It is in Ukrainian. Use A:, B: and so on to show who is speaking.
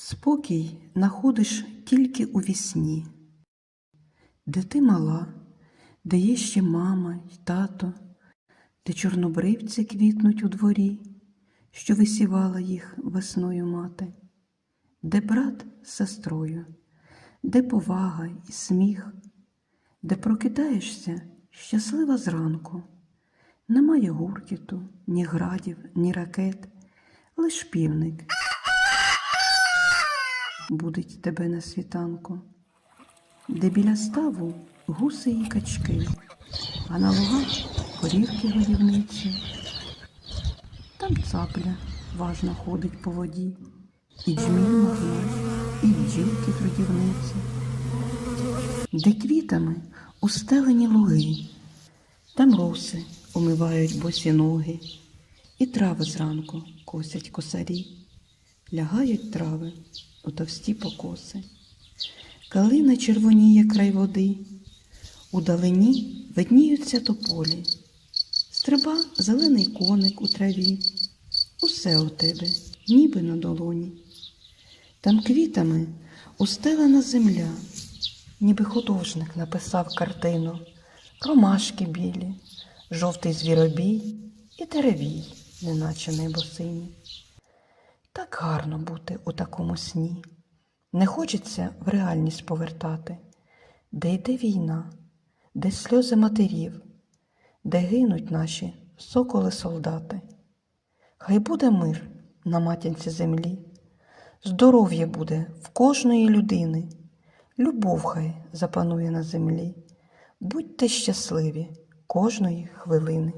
A: Спокій находиш тільки у вісні, де ти мала, де є ще мама й тато, де чорнобривці квітнуть у дворі, що висівала їх весною мати, де брат з сестрою, де повага і сміх, де прокидаєшся щаслива зранку. Немає гуркіту, ні градів, ні ракет, лиш півник будить тебе на світанку, де біля ставу гуси і качки, а на лугах корівки годівниці. Там цапля важно ходить по воді, і джміль морна, і бджілки трудівниці, де квітами устелені луги, там роси умивають босі ноги, і трави зранку косять косарі, лягають трави у товсті покоси. Калина червоніє край води, у далині видніються тополі, стриба зелений коник у траві, усе у тебе, ніби на долоні. Там квітами устелена земля, ніби художник написав картину, ромашки білі, жовтий звіробій і деревій, неначе небо синє. Так гарно бути у такому сні. Не хочеться в реальність повертати, де йде війна, де сльози матерів, де гинуть наші соколи солдати. Хай буде мир на матінці землі, здоров'я буде в кожної людини, любов хай запанує на землі. Будьте щасливі кожної хвилини.